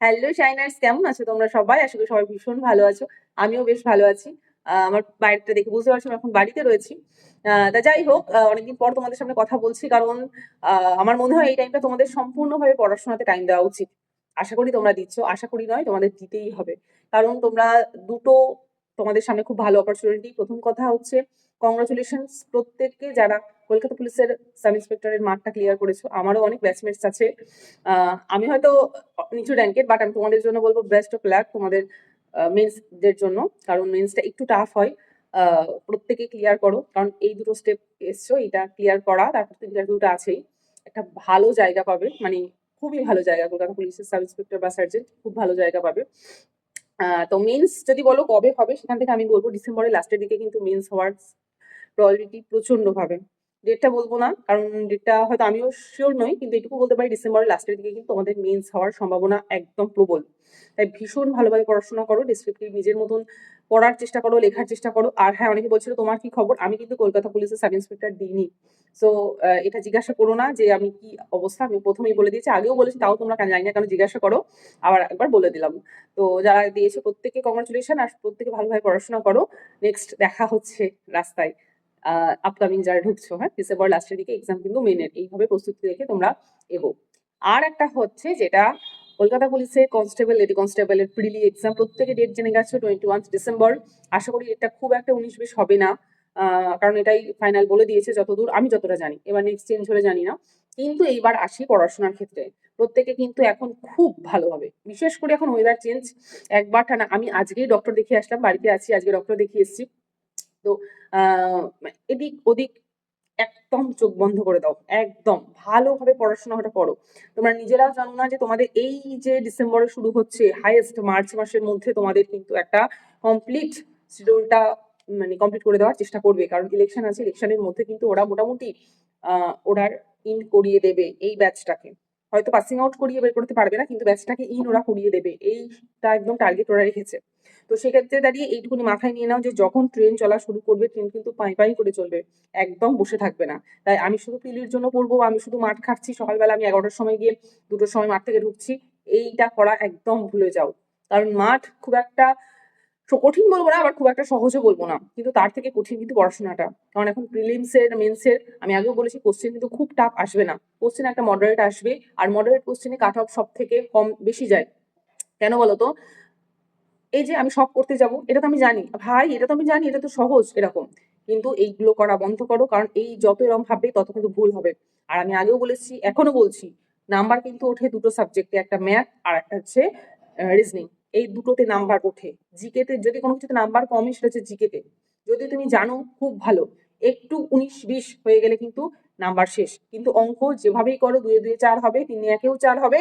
Hello শাইনার্স কেমন আছো তোমরা সবাই? আসলে সবাই ভীষণ ভালো আছো। আমিও বেশ ভালো আছি। আমার বাড়িটা দেখে বুঝতে পারছি এখন বাড়িতে রয়েছি। তা যাই হোক অনেকদিন পর তোমাদের সামনে কথা বলছি, কারণ আমার মনে হয় এই টাইমটা তোমাদের সম্পূর্ণভাবে পড়াশোনাতে টাইম দেওয়া উচিত। আশা করি তোমরা দিচ্ছ, আশা করি নয়, তোমাদের দিতেই হবে। কারণ তোমরা দুটো তোমাদের সামনে খুব ভালো অপরচুনিটি প্রথম কথা হচ্ছে কংগ্রাচুলেশনস প্রত্যেককে যারা কলকাতা পুলিশের সাব ইন্সপেক্টরের মাঠটা ক্লিয়ার করেছ। আমারও অনেক ব্যাচমেটস আছে। আমি হয়তো নিচু র্যাঙ্কের বাট আমি তোমাদের জন্য বলব বেস্ট অফ লাক তোমাদের মেন্সদের জন্য। কারণ মেন্সটা একটু টাফ হয়। প্রত্যেকে ক্লিয়ার করো। কারণ এই দুটো স্টেপ এসছো, এটা ক্লিয়ার করা। তারপর তো ইন্টারভিউটা আছেই। একটা ভালো জায়গা পাবে। মানে খুবই ভালো জায়গা। কলকাতা পুলিশের সাব ইন্সপেক্টর বা সার্জেন্ট খুব ভালো জায়গা পাবে। তো মেন্স যদি বলো কবে হবে, সেখান থেকে আমি বলব ডিসেম্বরের লাস্টের দিকে কিন্তু মেন্স হওয়ার প্রবাবিলিটি প্রচণ্ড ভাবে। ডেটটা বলব না, কারণ ডেটটা হয়তো আমিও শিওর নই, কিন্তু এটুকু বলতে পারি ডিসেম্বরের লাস্টের দিকে কিন্তু আমাদের মেন্স হওয়ার সম্ভাবনা একদম প্রবল। তাই ভীষণ ভালোভাবে পড়াশোনা করো ডিসক্রিপটিভ নিজের মতন পড়ার চেষ্টা করো, লেখার চেষ্টা করো। আর হ্যাঁ অনেকে বলছিল, তোমার কি খবর? আমি কিন্তু কলকাতা পুলিশের সাব ইন্সপেক্টর দিইনি। সো এটা জিজ্ঞাসা করো না যে আমি কি অবস্থা, আমি প্রথমেই বলে দিয়েছি। আগেও বলেছি, তাও তোমরা কেন জানি না কেন জিজ্ঞাসা করো। আবার একবার বলে দিলাম। তো যারা দিয়েছে প্রত্যেকে কংগ্রাচুলেশন আর প্রত্যেকে ভালোভাবে পড়াশোনা করো। নেক্সট দেখা হচ্ছে রাস্তায়। আপকামিং যারা ঢুকছো হ্যাঁ ডিসেম্বর লাস্টের দিকে এক্সাম কিন্তু মেনের এইভাবে প্রস্তুতি রেখে তোমরা এগো। আর একটা হচ্ছে যেটা কলকাতা পুলিশের কনস্টেবল লেডি কনস্টেবলের প্রিলি এক্সাম প্রত্যেকে ডেট জেনে গেছো টোয়েন্টি ওয়ান ডিসেম্বর আশা করি এটা খুব একটা উনিশ বিশ হবে না। কারণ এটাই ফাইনাল বলে দিয়েছে, যতদূর আমি যতটা জানি। এবার নেক্সট চেঞ্জ হলে জানি না। কিন্তু এইবার আসি পড়াশোনার ক্ষেত্রে। প্রত্যেকে কিন্তু এখন খুব ভালো হবে। বিশেষ করে এখন ওয়েদার চেঞ্জ একবার টানা আমি আজকেই ডক্টর দেখিয়ে আসলাম, বাড়িতে আছি, আজকে ডক্টর দেখিয়ে এসেছি। তো আহ, এদিক ওদিক একদম চোখ বন্ধ করে দাও একদম। ভালোভাবে পড়াশোনাটা করো। তোমরা নিজেরাও জানো না যে তোমাদের এই যে ডিসেম্বরে শুরু হচ্ছে হাইয়েস্ট মার্চ মাসের মধ্যে তোমাদের কিন্তু একটা কমপ্লিট শিডিউলটা মানে কমপ্লিট করে দেওয়ার চেষ্টা করবে। কারণ ইলেকশন আছে ইলেকশনের মধ্যে কিন্তু ওরা মোটামুটি আহ ওরা ইন করিয়ে দেবে এই ব্যাচটাকে হয়তো পাসিং আউট করিয়ে বের করতে পারবে না, কিন্তু ব্যাচটাকে ইন ওরা করিয়ে দেবে। এইটা একদম টার্গেট ওরা রেখেছে। তো সেক্ষেত্রে দাঁড়িয়ে এইটুকুনি মাথায় নিয়ে নাও যে, যখন ট্রেন চলা শুরু করবে ট্রেন কিন্তু পাই পাই করে চলবে। একদম বসে থাকবে না। তাই আমি শুধু পিলির জন্য পড়ব, আমি শুধু মাঠ খাচ্ছি সকালবেলা আমি এগারোটার সময় গিয়ে দুটোর সময় মাঠ থেকে ঢুকছি। এইটা করা একদম ভুলে যাও। কারণ মাঠ খুব একটা কঠিন বলব না আবার খুব একটা সহজও বলব না। কিন্তু তার থেকে কঠিন কিন্তু পড়াশোনাটা। কারণ এখন প্রিলিমসের মেন্সের আমি আগেও বলেছি কোশ্চেন কিন্তু খুব টাফ আসবে না। কোশ্চেন একটা মডারেট আসবে, আর মডারেট কোশ্চেনে কাট অফ সব থেকে কম, বেশি যায়। কেন বলতো? এই যে আমি সব করতে যাব, এটা তো আমি জানি। ভাই, এটা তো আমি জানি, এটা তো সহজ, এরকম। কিন্তু এইগুলো করা বন্ধ করো, কারণ এই যত এরকম ভাববে, তত কিন্তু ভুল হবে। আর আমি আগেও বলেছি, এখনও বলছি নাম্বার কিন্তু ওঠে দুটো সাবজেক্টে একটা ম্যাথ আর একটা হচ্ছে রিজনিং এই দুটোতে নাম্বার ওঠে। জিকেতে যদি কোনো কিছুতে নাম্বার কমই, সেটা হচ্ছে জিকেতে। যদি তুমি জানো, খুব ভালো। একটু উনিশ, বিশ হয়ে গেলে কিন্তু নাম্বার শেষ। কিন্তু অঙ্ক যেভাবেই করো, দুয়ে দুয়ে চার হবে, তিনে একেও চার হবে,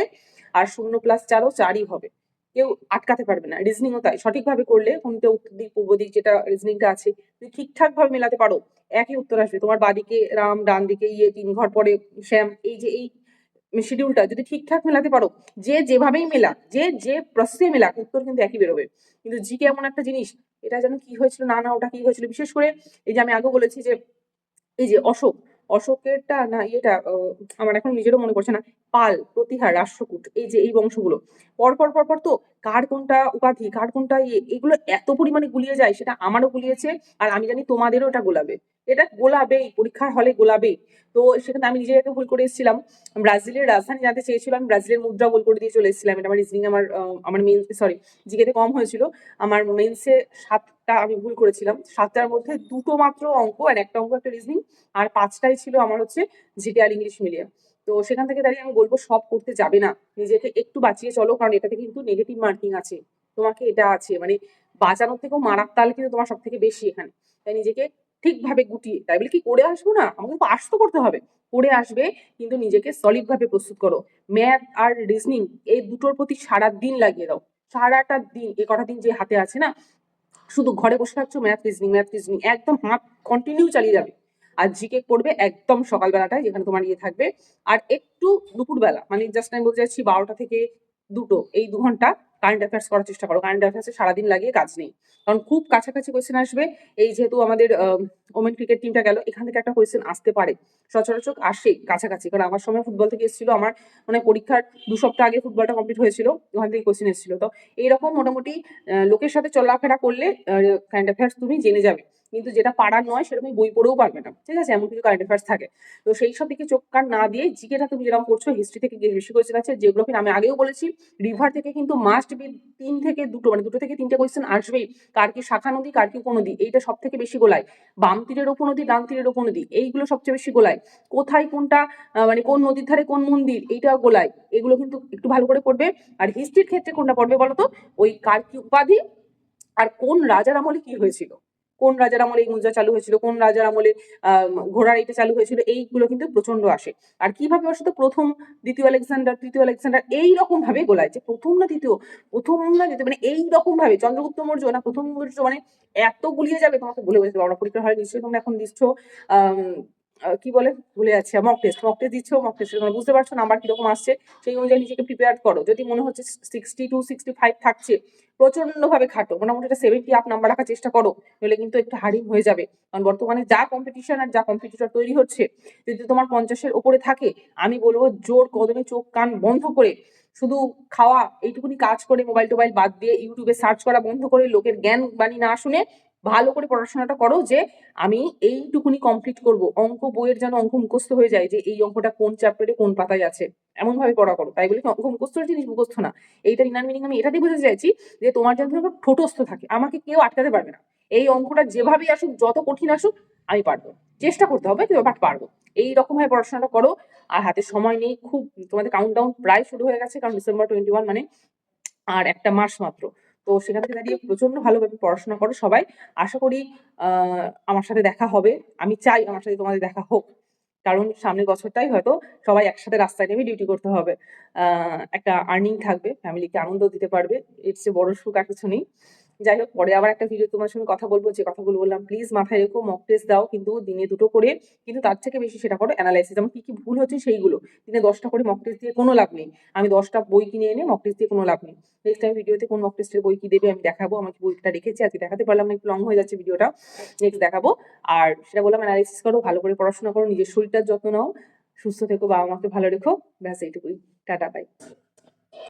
আর শূন্য প্লাস চারও চারই হবে। কেউ আটকাতে পারবে না। রিজনিংও তাই। সঠিকভাবে করলে কোনটা উত্তর দিক, পূর্ব দিক, যেটা রিজনিংটা আছে, তুমি ঠিকঠাক ভাবে মেলাতে পারো। একই উত্তর আসবে। তোমার বাদিকে রাম, ডান দিকে ইয়ে তিন ঘর পরে শ্যাম, এই যে এই শিডিউলটা যদি ঠিকঠাক মেলাতে পারো, যে যেভাবেই মেলা, যে যে প্রসেসে মেলা, উত্তর কিন্তু একই বেরোবে। কিন্তু জি কে এমন একটা জিনিস, এটা যেন কি হয়েছিল, না না, ওটা কি হয়েছিল, বিশেষ করে এই যে আমি আগে বলেছি যে, এই যে অশোক, অশোকেরটা না, ইয়েটা আমার এখন নিজেরও মনে পড়ছে না। পাল, প্রতিহার, রাষ্ট্রকূট, এই যে, এই বংশগুলো। পরপর পরপর তো কার কোনটা উপাধি, কার কোনটা ইয়ে এগুলো এত পরিমাণে গুলিয়ে যায়, সেটা আমারও গুলিয়েছে, আর আমি জানি তোমাদেরও এটা গোলাবে। এটা গোলাবেই, পরীক্ষার হলে গোলাবেই। তো সেখানে আমি নিজের একটা ভুল করে এসেছিলাম। ব্রাজিলের রাজধানী জানতে চেয়েছিলাম আমি ব্রাজিলের মুদ্রা গোল করে দিয়ে চলে এসেছিলাম। এটা আমার রিজনিং আমার আমার মেন সরি জিকেতে কম হয়েছিল। আমার মেন্সে সাতটা আমি ভুল করেছিলাম। সাতটার মধ্যে দুটো মাত্র অঙ্ক, আর একটা অঙ্ক, একটা রিজনিং আর পাঁচটাই ছিল আমার হচ্ছে জিকে ইংলিশ মিলিয়ে তো সেখান থেকে দাঁড়িয়ে আমি বলব, সব করতে যাবে না। নিজেকে একটু বাঁচিয়ে চলো, কারণ এটাতে কিন্তু নেগেটিভ মার্কিং আছে। তোমাকে এটা আছে। মানে বাঁচানোর থেকেও মারার তাল কিন্তু তোমার সব থেকে বেশি এখানে। তাই নিজেকে ঠিকভাবে গুটিয়ে, তাই বলে কি, করে আসব না? আমাকে তো করতে হবে। করে আসবে, কিন্তু নিজেকে সলিড ভাবে প্রস্তুত করো। ম্যাথ আর রিজনিং এই দুটোর প্রতি সারা দিন লাগিয়ে দাও। সারাটা দিন, এ কটা দিন যে হাতে আছে না, শুধু ঘরে বসে থাকছো, ম্যাথ রিজনিং ম্যাথ রিজনিং একদম হাত কন্টিনিউ চালিয়ে যাবে। আর জিকে করবে একদম সকালবেলাটায় যেখানে তোমার ইয়ে থাকবে। আর একটু দুপুরবেলা মানে জাস্ট আমি বলতে চাইছি বারোটা থেকে দুটো, এই দু ঘণ্টা কারেন্ট অ্যাফেয়ার্স করার চেষ্টা করো। কারেন্ট অ্যাফেয়ার্সে সারাদিন লাগিয়ে কাজ নেই। কারণ খুব কাছাকাছি কোয়েশ্চেন আসবে। এই যেহেতু আমাদের ওমেন ক্রিকেট টিমটা গেল, এখান থেকে একটা কোয়েশ্চেন আসতে পারে। সচরাচর আসে কাছাকাছি, কারণ আমার সময় ফুটবল থেকে এসেছিল, আমার মানে পরীক্ষার দু সপ্তাহ আগে ফুটবলটা কমপ্লিট হয়েছিল, ওখান থেকে কোয়েশ্চেন এসেছিল। তো এইরকম মোটামুটি লোকের সাথে চলাফেরা করলে কারেন্ট অ্যাফেয়ার্স তুমি জেনে যাবে। কিন্তু যেটা পারার নয় সেটা তুমি বই পড়েও পারবে না। ঠিক আছে? এমন কিছু কারেন্ট অ্যাফেয়ার্স থাকে। তো সেই সব দিকে চোখ কান না দিয়ে জিকেটা তুমি যেরকম করছ হিস্ট্রি থেকে বেশি কোয়েশ্চেন আছে। জিওগ্রাফি আমি আগেও বলেছি রিভার থেকে কিন্তু মাস্ট বি তিন থেকে দুটো মানে দুটো থেকে তিনটে কোয়েশ্চেন আসবেই। কার কি শাখা নদী, কার কি উপনদী, এইটা সব থেকে বেশি গোলায়। বাম তীরের উপনদী, ডান তীরের উপনদী, এইগুলো সবচেয়ে বেশি গোলায়। কোথায় কোনটা মানে কোন নদীর ধারে কোন মন্দির এইটা গোলায়। এগুলো কিন্তু একটু ভালো করে পড়বে। আর হিস্ট্রির ক্ষেত্রে কোনটা পড়বে বলো তো ওই কার কি উপাধি, আর কোন রাজার আমলে কি হয়েছিল? কোন রাজার আমলে এই মুদ্রা চালু হয়েছিল কোন রাজার আমলে ঘোড়ার এটা চালু হয়েছিল এইগুলো কিন্তু প্রচণ্ড আসে। আর কীভাবে আসে তো প্রথম দ্বিতীয় আলেকজান্ডার তৃতীয় আলেকজান্ডার এই রকম ভাবে গোলায়। যে প্রথম না দ্বিতীয়? প্রথম না দ্বিতীয়? মানে এই রকম ভাবে। চন্দ্রগুপ্ত মৌর্য না প্রথম মৌর্য মানে এত গুলিয়ে যাবে তোমাকে বলে বোঝাতে পারব না। পরীক্ষার হলে নিশ্চয়ই তোমরা এখন দিচ্ছ। আহ, কি বলে? ভুলে যাচ্ছে মক টেস্ট মক টেস্ট দিচ্ছ মক টেস্ট তোমরা বুঝতে পারছ নাম্বার কীরকম আসছে? সেই অনুযায়ী নিজেকে প্রিপেয়ার করো। যদি মনে হচ্ছে সিক্সটি টু সিক্সটি ফাইভ থাকছে প্রচণ্ড ভাবে খাটো, মোটামুটি একটা সেভেন্টি আপ নাম্বার রাখার চেষ্টা করো, নইলে কিন্তু একটু হারিং হয়ে যাবে। কারণ বর্তমানে যা কম্পিটিশন আর যা কম্পিটিটর তৈরি হচ্ছে, যদি তোমার পঞ্চাশের ওপরে থাকে, আমি বলব জোর কদমে চোখ, কান বন্ধ করে, শুধু খাওয়া, এইটুকুনি কাজ করে মোবাইল টোবাইল বাদ দিয়ে ইউটিউবে সার্চ করা বন্ধ করে, লোকের জ্ঞান বাণী না শুনে ভালো করে পড়াশোনাটা করো যে আমি এইটুকুনি কমপ্লিট করব। অঙ্ক বইয়ের যেন অঙ্ক মুখস্থ হয়ে যায় যে এই অঙ্কটা কোন চ্যাপ্টারে কোন পাতায় আছে। এমন ভাবে পড়া করো। তাই বলে অঙ্ক মুখস্থ জিনিস মুখস্থ না। এইটার ইনার মিনিং আমি এটাতেই বোঝাতে চাইছি যে তোমার যেন ঠোঁটস্থ থাকে, আমাকে কেউ আটকাতে পারবে না। এই অঙ্কটা যেভাবেই আসুক, যত কঠিন আসুক, আমি পারব। চেষ্টা করতে হবে বাট পারব। এই রকম ভাবে পড়াশোনাটা করো। আর হাতে সময় নেই, খুব তোমাদের কাউন্টডাউন প্রায় শুরু হয়ে গেছে, কারণ ডিসেম্বর টোয়েন্টি ওয়ান মানে আর একটা মাস মাত্র। তো সেখান থেকে দাঁড়িয়ে প্রচণ্ড ভালোভাবে পড়াশোনা করো সবাই। আশা করি আমার সাথে দেখা হবে। আমি চাই আমার সাথে তোমাদের দেখা হোক। কারণ সামনের বছরটাই হয়তো সবাই একসাথে রাস্তায় নেমে ডিউটি করতে হবে। একটা আর্নিং থাকবে। ফ্যামিলিকে আনন্দ দিতে পারবে। এর চেয়ে বড় সুখ আর কিছু নেই। যাই হোক পরে আবার একটা ভিডিও তোমার সঙ্গে কথা বলব, যে কথাগুলো বললাম প্লিজ মাথায় রেখো মক টেস্ট দাও, কিন্তু দিনে দুটো করে, কিন্তু তার থেকে বেশি সেটা করো অ্যানালাইসিস যেমন কি কি ভুল হচ্ছে সেইগুলো, দিনে দশটা করে মক টেস্ট দিয়ে কোনো লাভ নেই। আমি দশটা বই কিনে এনে মক টেস্ট দিয়ে কোনো লাভ নেই। নেক্সট টাইম ভিডিওতে কোন মক টেস্টের বই কি দেবে আমি দেখাবো, আমাকে বইটা রেখেছি, আজকে দেখাতে পারলাম না, একটু লং হয়ে যাচ্ছে ভিডিওটা নেক্সট দেখাবো। আর সেটা বললাম অ্যানালাইসিস করো, ভালো করে পড়াশোনা করো, নিজের শরীরটার যত্ন নাও, সুস্থ থেকো বাবা মাকে ভালো রেখো, ব্যাস এইটুকুই, টাটা বাই